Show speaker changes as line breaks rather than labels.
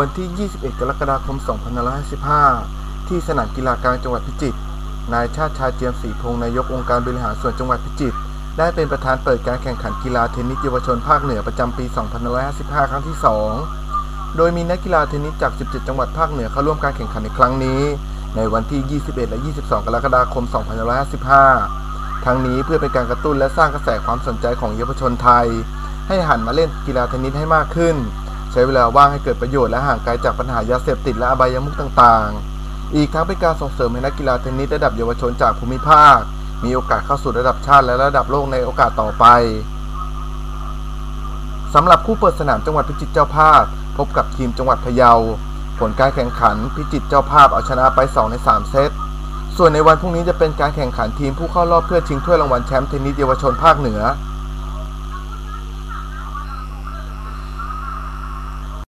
วันที่ 21 กรกฎาคม 2555 ที่สนามกีฬากลางจังหวัดพิจิตร นายชาติชายเจียมศรีพงศ์นายกองค์การบริหารส่วนจังหวัดพิจิตร ได้เป็นประธานเปิดการแข่งขันกีฬาเทนนิสเยาวชนภาคเหนือประจำปี 2555 ครั้งที่ 2 โดยมีนักกีฬาเทนนิสจาก 17 จังหวัดภาคเหนือเข้าร่วมการแข่งขันในครั้งนี้ ในวันที่ 21 และ 22 กรกฎาคม 2555 ทั้งนี้เพื่อเป็นการกระตุ้นและสร้างกระแสความสนใจของเยาวชนไทย ให้หันมาเล่นกีฬาเทนนิสให้มากขึ้น ใช้เวลาว่างให้เกิดประโยชน์และห่างไกลจากปัญหายาเสพติดและอบายมุขต่างๆ อีกทั้งเป็นการส่งเสริมให้นักกีฬาเทนนิสระดับเยาวชนจากภูมิภาค มีโอกาสเข้าสู่ระดับชาติและระดับโลกในโอกาสต่อไปสำหรับคู่เปิดสนามจังหวัดพิจิตรเจ้าภาพ พบกับทีมจังหวัดพะเยา ผลการแข่งขันพิจิตรเจ้าภาพเอาชนะไป 2 ใน 3 เซต ส่วนในวันพรุ่งนี้จะเป็นการแข่งขันทีมผู้เข้ารอบเพื่อชิงถ้วยรางวัลแชมป์เทนนิสเยาวชนภาคเหนือ